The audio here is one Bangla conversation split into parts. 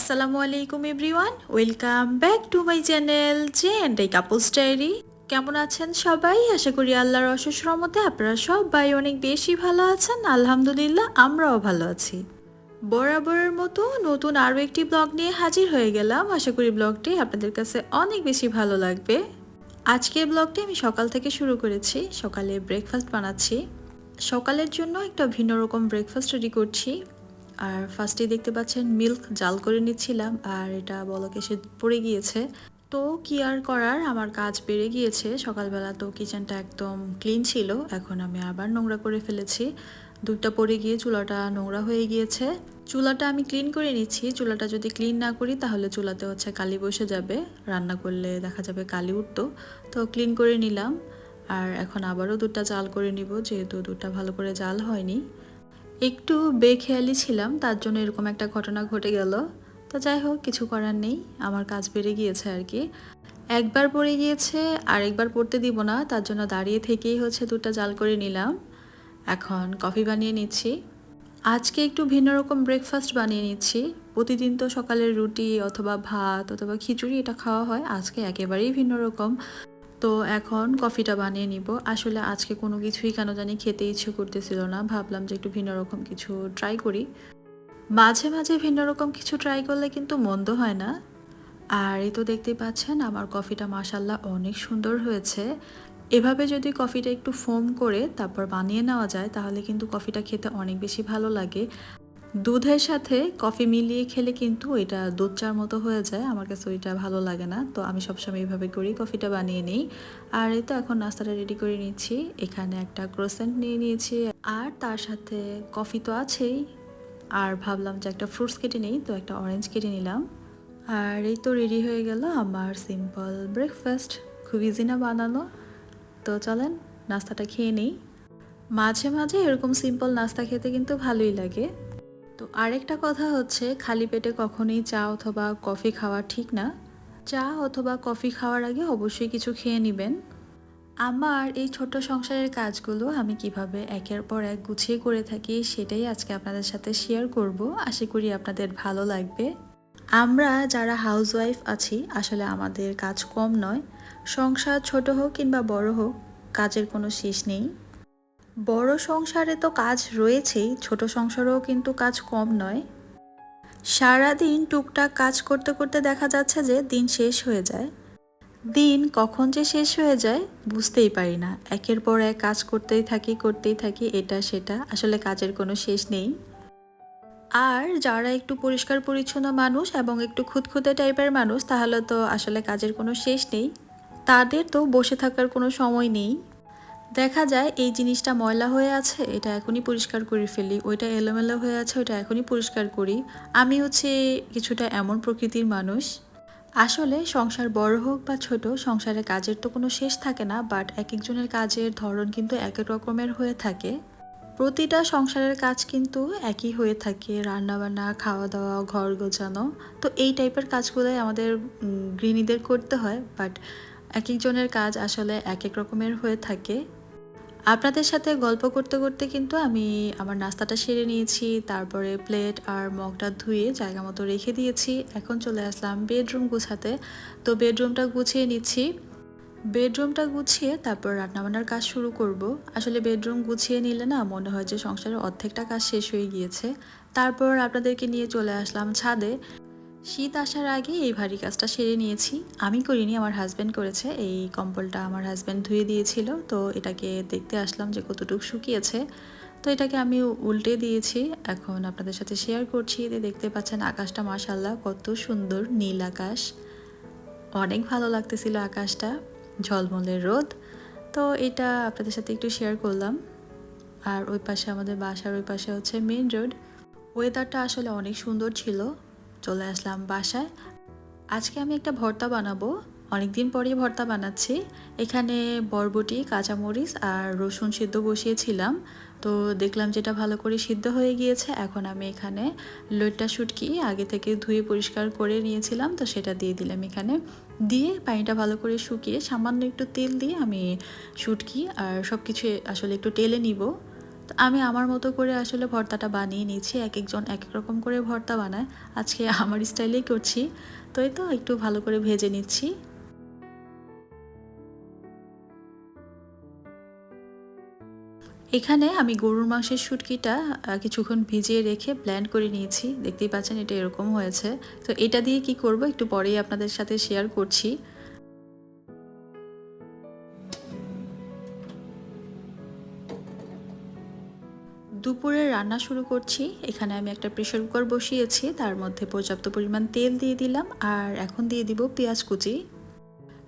আসসালামু আলাইকুম everyone, welcome back to my channel J and A couples diary. কেমন আছেন সবাই? আশা করি আল্লাহর অশেষ রহমতে আপনারা সবাই অনেক বেশি ভালো আছেন। আলহামদুলিল্লাহ, আমরাও ভালো আছি। বরাবরের মতো নতুন আরও একটি ব্লগ নিয়ে হাজির হয়ে গেলাম। আশা করি ব্লগটি আপনাদের কাছে অনেক বেশি ভালো লাগবে। আজকের ব্লগটি আমি সকাল থেকে শুরু করেছি। সকালে ব্রেকফাস্ট বানাচ্ছি। সকালের জন্য একটা ভিন্ন রকম ব্রেকফাস্ট রেডি করছি। আর ফার্স্টেই দেখতে পাচ্ছেন মিল্ক জাল করে নিচ্ছিলাম আর এটা বলক এসে পড়ে গিয়েছে। তো কি আর করার? আমার কাজ বেড়ে গিয়েছে। সকালবেলা তো কিচেনটা একদম ক্লিন ছিল। এখন আমি আবার নোংরা করে ফেলেছি। দুধটা পড়ে গিয়ে চুলাটা নোংরা হয়ে গিয়েছে। চুলাটা আমি ক্লিন করে নিচ্ছি। চুলাটা যদি ক্লিন না করি, তাহলে চুলাতে হচ্ছে কালি বসে যাবে। রান্না করলে দেখা যাবে কালি উঠতো। তো ক্লিন করে নিলাম। আর এখন আবারও দুধটা জাল করে নিব, যেহেতু দুধটা ভালো করে জাল হয়নি। একটু বেখেয়ালি ছিলাম, তার জন্য এরকম একটা ঘটনা ঘটে গেল। তো যাই হোক, কিছু করার নেই, আমার কাজ বেড়ে গিয়েছে আর কি। একবার পড়ে গিয়েছে আর একবার পড়তে দিব না, তার জন্য দাঁড়িয়ে থেকেই হচ্ছে দুটা জাল করে নিলাম। এখন কফি বানিয়ে নিচ্ছি। আজকে একটু ভিন্ন রকম ব্রেকফাস্ট বানিয়ে নিচ্ছি। প্রতিদিন তো সকালের রুটি অথবা ভাত অথবা খিচুড়ি এটা খাওয়া হয়, আজকে একেবারেই ভিন্ন রকম। তো এখন কফিটা বানিয়ে নিব। আসলে আজকে কোনো কিছুই কেন জানি খেতে ইচ্ছে করতেছিল না। ভাবলাম যে একটু ভিন্ন রকম কিছু ট্রাই করি। মাঝে মাঝে ভিন্ন রকম কিছু ট্রাই করলে কিন্তু মন্দ হয় না। আর এই তো দেখতেই পাচ্ছেন, আমার কফিটা মাসাল্লাহ অনেক সুন্দর হয়েছে। এভাবে যদি কফিটা একটু ফোম করে তারপর বানিয়ে নেওয়া যায়, তাহলে কিন্তু কফিটা খেতে অনেক বেশি ভালো লাগে। দুধের সাথে কফি মিলিয়ে খেলে কিন্তু এটা দুধ চার মতো হয়ে যায়। আমার কাছে ওইটা ভালো লাগে না। তো আমি সবসময় এইভাবে করি কফিটা বানিয়ে নিই। আর এই তো এখন নাস্তাটা রেডি করে নিচ্ছি। এখানে একটা ক্রোসেন্ট নিয়ে নিয়েছি। আর তার সাথে কফি তো আছেই। আর ভাবলাম যে একটা ফ্রুটস কেটে নিই, তো একটা অরেঞ্জ কেটে নিলাম। আর এই তো রেডি হয়ে গেল আমার সিম্পল ব্রেকফাস্ট খুব ইজি না বানানো। তো চলেন নাস্তাটা খেয়ে নিই। মাঝে মাঝে এরকম সিম্পল নাস্তা খেতে কিন্তু ভালোই লাগে। তো আরেকটা কথা হচ্ছে, খালি পেটে কখনোই চা অথবা কফি খাওয়া ঠিক না। চা অথবা কফি খাওয়ার আগে অবশ্যই কিছু খেয়ে নেবেন। আমার এই ছোট সংসারের কাজগুলো আমি কীভাবে একের পর এক গুছিয়ে করে থাকি সেটাই আজকে আপনাদের সাথে শেয়ার করব। আশা করি আপনাদের ভালো লাগবে। আমরা যারা হাউসওয়াইফ আছি, আসলে আমাদের কাজ কম নয়। সংসার ছোট হোক কিংবা বড় হোক, কাজের কোনো শেষ নেই। বড় সংসারে তো কাজ রয়েছেই, ছোট সংসারেও কিন্তু কাজ কম নয়। সারাদিন টুকটাক কাজ করতে করতে দেখা যাচ্ছে যে দিন শেষ হয়ে যায়। দিন কখন যে শেষ হয়ে যায় বুঝতেই পারি না। একের পর এক কাজ করতেই থাকি করতেই থাকি, এটা, সেটা, আসলে কাজের কোনো শেষ নেই। আর যারা একটু পরিষ্কার পরিচ্ছন্ন মানুষ এবং একটু খুঁতখুঁতে টাইপের মানুষ, তাহলে তো আসলে কাজের কোনো শেষ নেই। তাদের তো বসে থাকার কোনো সময় নেই। দেখা যায় এই জিনিসটা ময়লা হয়ে আছে, এটা এখনই পরিষ্কার করে ফেলি, ওইটা এলোমেলো হয়ে আছে, ওইটা এখনই পরিষ্কার করি। আমি হচ্ছে কিছুটা এমন প্রকৃতির মানুষ। আসলে সংসার বড় হোক বা ছোট, সংসারে কাজের তো কোনো শেষ থাকে না বাট এক একজনের কাজের ধরন কিন্তু এক এক রকমের হয়ে থাকে। প্রতিটা সংসারের কাজ কিন্তু একই হয়ে থাকে, রান্নাবান্না খাওয়া দাওয়া ঘর গোছানো। তো এই টাইপের কাজগুলোই আমাদের গৃহিণীদের করতে হয় বাট এক একজনের কাজ আসলে এক এক রকমের হয়ে থাকে। আপনাদের সাথে গল্প করতে করতে কিন্তু আমি আমার নাস্তাটা সেরে নিয়েছি, তারপরে প্লেট আর মগটা ধুয়ে জায়গা মতো রেখে দিয়েছি। এখন চলে আসলাম বেডরুম গুছাতে। তো বেডরুমটা গুছিয়ে নিচ্ছি। বেডরুমটা গুছিয়ে তারপর রান্নাবান্নার কাজ শুরু করব। আসলে বেডরুম গুছিয়ে নিলে না মনে হয় যে সংসারের অর্ধেকটা কাজ শেষ হয়ে গিয়েছে। তারপর আপনাদেরকে নিয়ে চলে আসলাম ছাদে। শীত আসার আগে এই ভারী কাজটা সেরে নিয়েছি। আমি করিনি, আমার হাজব্যান্ড করেছে। এই কম্বলটা আমার হাজব্যান্ড ধুয়ে দিয়েছিল, তো এটাকে দেখতে আসলাম যে কতটুকু শুকিয়েছে। তো এটাকে আমি উল্টে দিয়েছি। এখন আপনাদের সাথে শেয়ার করছি দেখতে পাচ্ছেন আকাশটা মাশাল্লাহ কত সুন্দর নীল আকাশ। অনেক ভালো লাগতেছিল আকাশটা ঝলমলের রোদ। তো এটা আপনাদের সাথে একটু শেয়ার করলাম। আর ওই পাশে আমাদের বাসার ওই পাশে হচ্ছে মেন রোড ওয়েদারটা আসলে অনেক সুন্দর ছিল। চলে আসলাম বাসায়। আজকে আমি একটা ভর্তা বানাবো। অনেক দিন পরেই ভর্তা বানাচ্ছি। এখানে বরবটি, কাঁচামরিচ আর রসুন সিদ্ধ বসিয়েছিলাম। তো দেখলাম যেটা ভালো করে সিদ্ধ হয়ে গিয়েছে। এখন আমি এখানে লইট্টা শুটকি আগে থেকে ধুয়ে পরিষ্কার করে নিয়েছিলাম। তো সেটা দিয়ে দিলাম এখানে। দিয়ে পানিটা ভালো করে শুকিয়ে সামান্য একটু তেল দিয়ে আমি শুটকি আর সব কিছু আসলে একটু টেলে নিব। আমি আমার মতো করে আসলে ভর্তাটা বানিয়ে নিয়েছি এক একজন এক এক রকম করে ভর্তা বানায়। আজকে আমার স্টাইলেই করছি। তো এই তো একটু ভালো করে ভেজে নিচ্ছি। এখানে আমি গরুর মাংসের শুটকিটা কিছুক্ষণ ভিজিয়ে রেখে ব্ল্যান্ড করে নিয়েছি। দেখতেই পাচ্ছেন এটা এরকম হয়েছে। তো এটা দিয়ে কি করব একটু পরেই আপনাদের সাথে শেয়ার করছি। রান্না শুরু করছি। এখানে আমি একটা প্রেশার কুকার বসিয়েছি। তার মধ্যে পর্যাপ্ত পরিমাণ তেল দিয়ে দিলাম। আর এখন দিয়ে দিব পেঁয়াজ কুচি।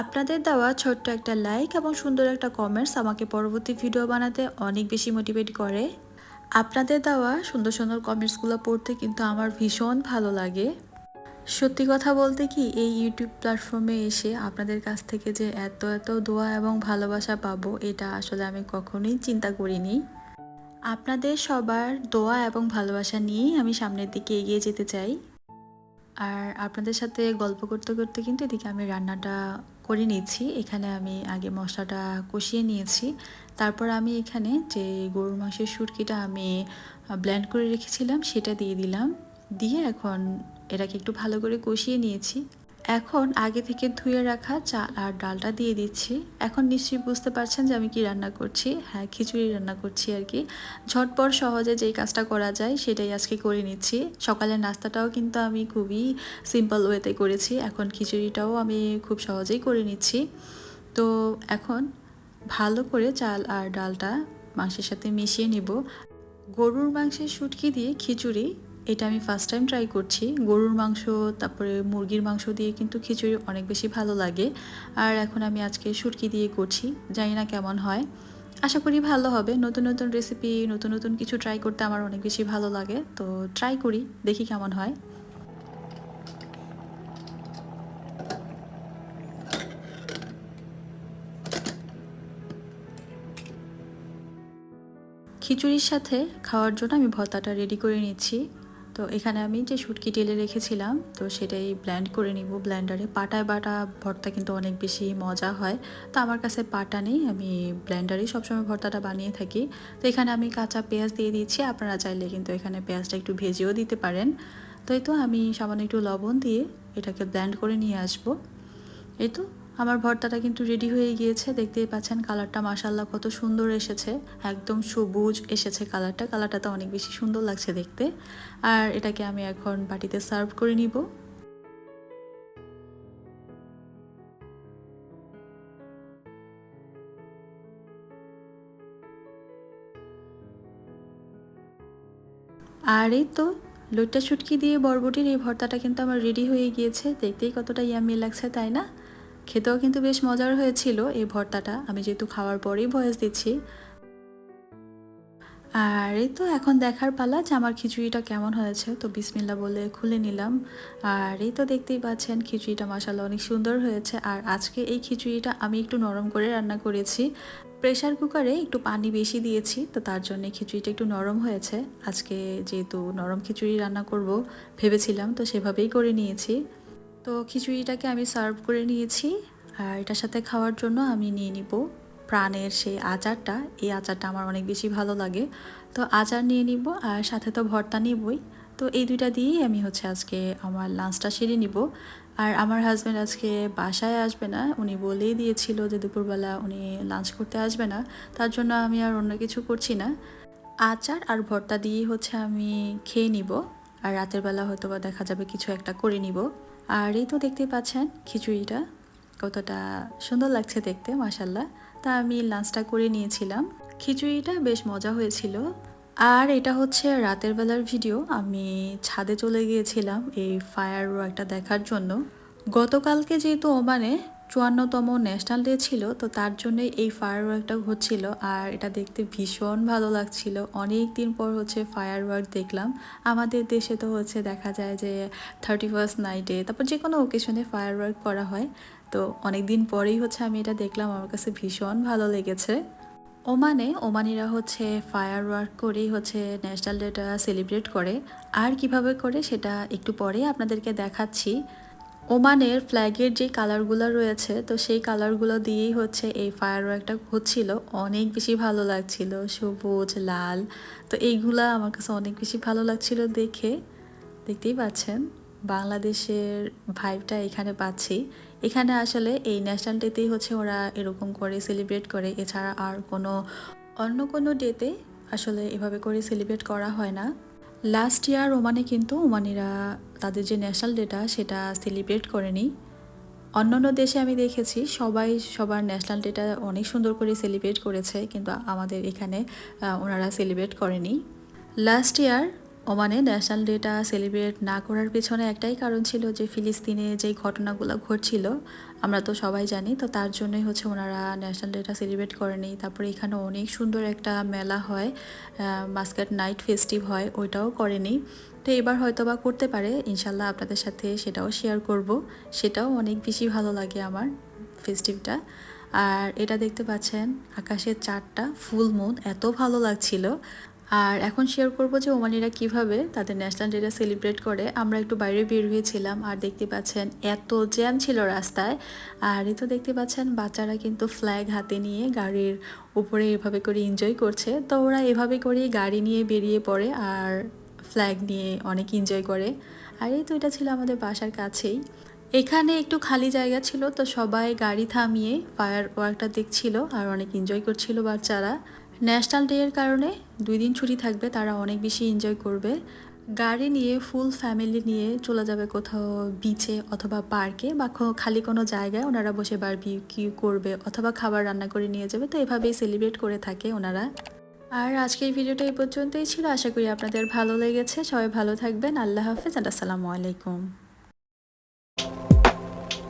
আপনাদের দেওয়া ছোট্ট একটা লাইক এবং সুন্দর একটা কমেন্টস আমাকে পরবর্তী ভিডিও বানাতে অনেক বেশি মোটিভেট করে। আপনাদের দেওয়া সুন্দর সুন্দর কমেন্টসগুলো পড়তে কিন্তু আমার ভীষণ ভালো লাগে। সত্যি কথা বলতে কি, এই ইউটিউব প্ল্যাটফর্মে এসে আপনাদের কাছ থেকে যে এত এত দোয়া এবং ভালোবাসা পাবো, এটা আসলে আমি কখনোই চিন্তা করিনি। আপনাদের সবার দোয়া এবং ভালোবাসা নিয়েই আমি সামনের দিকে এগিয়ে যেতে চাই। আর আপনাদের সাথে গল্প করতে করতে কিন্তু এদিকে আমি রান্নাটা করে নিয়েছি। এখানে আমি আগে মশলাটা কষিয়ে নিয়েছি। তারপর আমি এখানে যে গরুর মাংসের সুরকিটা আমি ব্ল্যান্ড করে রেখেছিলাম, সেটা দিয়ে দিলাম। দিয়ে এখন এটাকে একটু ভালো করে কষিয়ে নিয়েছি। এখন আগে থেকে ধুয়ে রাখা চাল আর ডালটা দিয়ে দিচ্ছি। এখন নিশ্চয়ই বুঝতে পারছেন যে আমি কি রান্না করছি। হ্যাঁ খিচুড়ি রান্না করছি আর কি। ঝটপট সহজে যেই কাজটা করা যায় সেটাই আজকে করে নিচ্ছি। সকালের নাস্তাটাও কিন্তু আমি খুবই সিম্পল ওয়েতে করেছি। এখন খিচুড়িটাও আমি খুব সহজেই করে নিচ্ছি। তো এখন ভালো করে চাল আর ডালটা মাংসের সাথে মিশিয়ে নিব। গরুর মাংসের শুটকি দিয়ে খিচুড়ি এটা আমি ফার্স্ট টাইম ট্রাই করছি। গরুর মাংস, তারপরে মুরগির মাংস দিয়ে কিন্তু খিচুড়ি অনেক বেশি ভালো লাগে। আর এখন আমি আজকে শুটকি দিয়ে করছি, জানি না কেমন হয়। আশা করি ভালো হবে। নতুন নতুন রেসিপি নতুন নতুন কিছু ট্রাই করতে আমার অনেক বেশি ভালো লাগে। তো ট্রাই করি, দেখি কেমন হয়। খিচুড়ির সাথে খাওয়ার জন্য আমি ভর্তাটা রেডি করে নিচ্ছি। তো এখানে আমি যে শুটকি টেলে রেখেছিলাম, তো সেটাই ব্ল্যান্ড করে নিব। ব্ল্যান্ডারে পাটায় বাটা ভর্তা কিন্তু অনেক বেশি মজা হয়। তো আমার কাছে পাটা নেই, আমি ব্ল্যান্ডারেই সবসময় ভর্তাটা বানিয়ে থাকি। তো এখানে আমি কাঁচা পেঁয়াজ দিয়ে দিচ্ছি, আপনারা চাইলে কিন্তু এখানে পেঁয়াজটা একটু ভেজেও দিতে পারেন। তো এই তো আমি সামান্য একটু লবণ দিয়ে এটাকে ব্ল্যান্ড করে নিয়ে আসব। এই তো আমার ভর্তাটা কিন্তু রেডি হয়ে গিয়েছে। দেখতেই পাচ্ছেন কালারটা মাসাল্লাহ কত সুন্দর এসেছে। একদম সবুজ এসেছে কালারটা কালারটা তো অনেক বেশি সুন্দর লাগছে দেখতে। আর এটাকে আমি এখন বাটিতে সার্ভ করে নিব। আর এই তো লোটটা শুটকি দিয়ে বরবটির এই ভর্তাটা কিন্তু আমার রেডি হয়ে গিয়েছে। দেখতেই কতটা ইয়ামি লাগছে, তাই না? খেতেও কিন্তু বেশ মজার হয়েছিল এই ভর্তাটা। আমি যেহেতু খাওয়ার পরেই ভয়েস দিচ্ছি। আর এই তো এখন দেখার পালা যে আমার খিচুড়িটা কেমন হয়েছে। তো বিসমিল্লা বলে খুলে নিলাম। আর এই তো দেখতেই পাচ্ছেন খিচুড়িটা মাসাল্লাহ অনেক সুন্দর হয়েছে। আর আজকে এই খিচুড়িটা আমি একটু নরম করে রান্না করেছি। প্রেশার কুকারে একটু পানি বেশি দিয়েছি, তো তার জন্য খিচুড়িটা একটু নরম হয়েছে। আজকে যেহেতু নরম খিচুড়ি রান্না করব ভেবেছিলাম, তো সেভাবেই করে নিয়েছি। তো খিচুড়িটাকে আমি সার্ভ করে নিয়েছি আর এটার সাথে খাওয়ার জন্য আমি নিয়ে নিব প্রাণের সেই আচারটা। এই আচারটা আমার অনেক বেশি ভালো লাগে। তো আচার নিয়ে নিব আর সাথে তো ভর্তা নিবই। তো এই দুইটা দিয়েই আমি হচ্ছে আজকে আমার লাঞ্চটা সেরে নিব। আর আমার হাজব্যান্ড আজকে বাসায় আসবে না। উনি বলেই দিয়েছিল যে দুপুরবেলা উনি লাঞ্চ করতে আসবে না। তার জন্য আমি আর অন্য কিছু করছি না। আচার আর ভর্তা দিয়েই হচ্ছে আমি খেয়ে নিব। আর রাতের বেলা হয়তো বা দেখা যাবে কিছু একটা করে নিব। আর এই তো দেখতে পাচ্ছেন খিচুড়িটা, কতটা সুন্দর লাগছে দেখতে মাসাল্লাহ তা আমি লাঞ্চটা করে নিয়েছিলাম। খিচুড়িটা বেশ মজা হয়েছিল। আর এটা হচ্ছে রাতের বেলার ভিডিও আমি ছাদে চলে গিয়েছিলাম এই ফায়ার একটা দেখার জন্য। গতকালকে যেহেতু ওমানে চুয়ান্নতম ন্যাশনাল ডে ছিল, তো তার জন্যই এই ফায়ার ওয়ার্কটা হচ্ছিল। আর এটা দেখতে ভীষণ ভালো লাগছিল। অনেক দিন পর হচ্ছে ফায়ার ওয়ার্ক দেখলাম। আমাদের দেশে তো হচ্ছে দেখা যায় যে থার্টি ফার্স্ট নাইটে তারপর যে কোনো ওকেশনে ফায়ার ওয়ার্ক করা হয়। তো অনেক দিন পরেই হচ্ছে আমি এটা দেখলাম। আমার কাছে ভীষণ ভালো লেগেছে। ওমানে, ওমানিরা হচ্ছে ফায়ার ওয়ার্ক করেই হচ্ছে ন্যাশনাল ডেটা সেলিব্রেট করে। আর কীভাবে করে সেটা একটু পরে আপনাদেরকে দেখাচ্ছি। ওমানের ফ্ল্যাগের যে কালারগুলো রয়েছে, তো সেই কালারগুলো দিয়েই হচ্ছে এই ফায়ার ওয়ার্কটা হচ্ছিল। অনেক বেশি ভালো লাগছিল, সবুজ, লাল। তো এইগুলা আমার কাছে অনেক বেশি ভালো লাগছিল দেখে। দেখতেই পাচ্ছেন, বাংলাদেশের ভাইবটা এখানে পাচ্ছি। এখানে আসলে এই ন্যাশনাল ডেতেই হচ্ছে ওরা এরকম করে সেলিব্রেট করে। এছাড়া আর কোনো, অন্য কোনো ডেতে আসলে এভাবে করে সেলিব্রেট করা হয় না। লাস্ট ইয়ার ওমানে কিন্তু ওমানিরা তাদের যে ন্যাশনাল ডেটা সেটা সেলিব্রেট করেনি। অন্যান্য দেশে আমি দেখেছি সবাই সবার ন্যাশনাল ডেটা অনেক সুন্দর করে সেলিব্রেট করেছে কিন্তু আমাদের এখানে ওনারা সেলিব্রেট করেনি। লাস্ট ইয়ার ওমানে ন্যাশনাল ডেটা সেলিব্রেট না করার পেছনে একটাই কারণ ছিল যে ফিলিস্তিনে যেই ঘটনাগুলো ঘটছিল আমরা তো সবাই জানি, তো তার জন্যই হচ্ছে ওনারা ন্যাশনাল ডেটা সেলিব্রেট করেনি। তারপরে এখানে অনেক সুন্দর একটা মেলা হয় মাস্কাট নাইট ফেস্টিভ হয়, ওইটাও করেনি। তো এবার হয়তো বা করতে পারে, ইনশাল্লাহ আপনাদের সাথে সেটাও শেয়ার করব। সেটাও অনেক বেশি ভালো লাগে আমার ফেস্টিভটা আর এটা দেখতে পাচ্ছেন, আকাশের চারটা ফুল মুন এত ভালো লাগছিল। আর এখন শেয়ার করব যে ওমানিরা কীভাবে তাদের ন্যাশনাল ডেটা সেলিব্রেট করে। আমরা একটু বাইরে বের হয়েছিলাম আর দেখতে পাচ্ছেন এত জ্যাম ছিল রাস্তায়। আর এই তো দেখতে পাচ্ছেন বাচ্চারা কিন্তু ফ্ল্যাগ হাতে নিয়ে গাড়ির উপরে এভাবে করে এনজয় করছে। তো ওরা এভাবে করেই গাড়ি নিয়ে বেরিয়ে পড়ে আর ফ্ল্যাগ নিয়ে অনেক এনজয় করে। আর এই তো এটা ছিল আমাদের বাসার কাছেই। এখানে একটু খালি জায়গা ছিল তো সবাই গাড়ি থামিয়ে ফায়ার ওয়ার্কটা দেখছিল আর অনেক এনজয় করছিল বাচ্চারা। ন্যাশনাল ডে এর কারণে দুই দিন ছুটি থাকবে, তারা অনেক বেশি এনজয় করবে। গাড়ি নিয়ে ফুল ফ্যামিলি নিয়ে চলে যাবে কোথাও বিচে অথবা পার্কে বা খালি কোনো জায়গায় ওনারা বসে বারবিকিউ করবে অথবা খাবার রান্না করে নিয়ে যাবে, তো এভাবেই সেলিব্রেট করে থাকে ওনারা। আর আজকের ভিডিওটা এই পর্যন্তই ছিল, আশা করি আপনাদের ভালো লেগেছে। সবাই ভালো থাকবেন, আল্লাহ হাফেজ আসসালামু আলাইকুম।